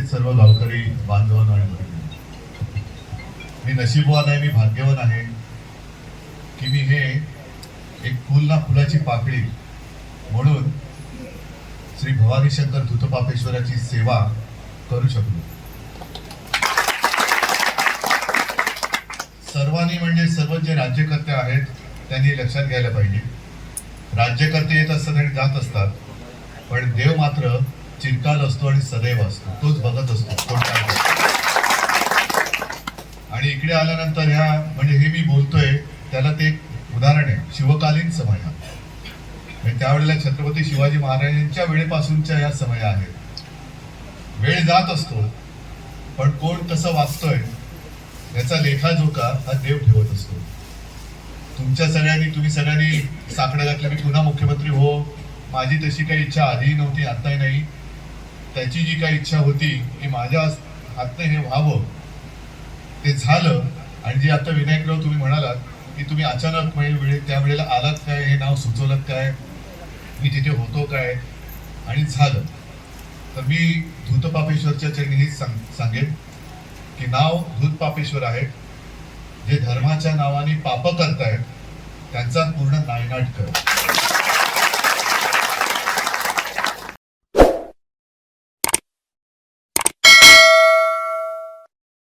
उपस्थित सर्व गावकरी बांधवांना आणि मी नशीबवान आहे मी भाग्यवान आहे की मी हे एक फुल ना फुलाची पाकळी म्हणून श्री भवानी शंकर धुतपापेश्वराची सेवा करू शकलो. सर्वांनी म्हणजे सर्व जे राज्यकर्ते आहेत त्यांनी लक्षात घ्यायला पाहिजे. राज्यकर्ते येत असतात आणि जात असतात पण देव मात्र चिरकाल असतो आणि सदैव असतो. तोच बघत असतो. कोण आणि इकडे आल्यानंतर ह्या म्हणजे हे मी बोलतोय त्याला ते एक उदाहरण आहे. शिवकालीन समय. म्हणजे त्यावेळेला छत्रपती शिवाजी महाराजांच्या वेळेपासूनच्या या समय आहेत. वेळ जात असतो पण कोण कसं वाचतोय याचा लेखाजोखा हा देव ठेवत असतो. तुमच्या सगळ्यांनी तुम्ही सगळ्यांनी साकडं घातल्या. मी पुन्हा मुख्यमंत्री हो. माझी तशी काही इच्छा आधीही नव्हती आताही नाही. त्याची जी काही इच्छा होती की माझ्या हातनं हे व्हावं ते झालं. आणि जे आता विनायकराव तुम्ही म्हणालात की तुम्ही अचानक म्हणजे त्या वेळेला आलात काय? हे नाव सुचवलं काय? मी तिथे होतो काय? आणि झालं. तर मी धूतपापेश्वरच्या चरणी हेच सांग सांगेन की नाव धूतपापेश्वर आहे. जे धर्माच्या नावाने पाप करतायत त्यांचा पूर्ण नायनाट कर.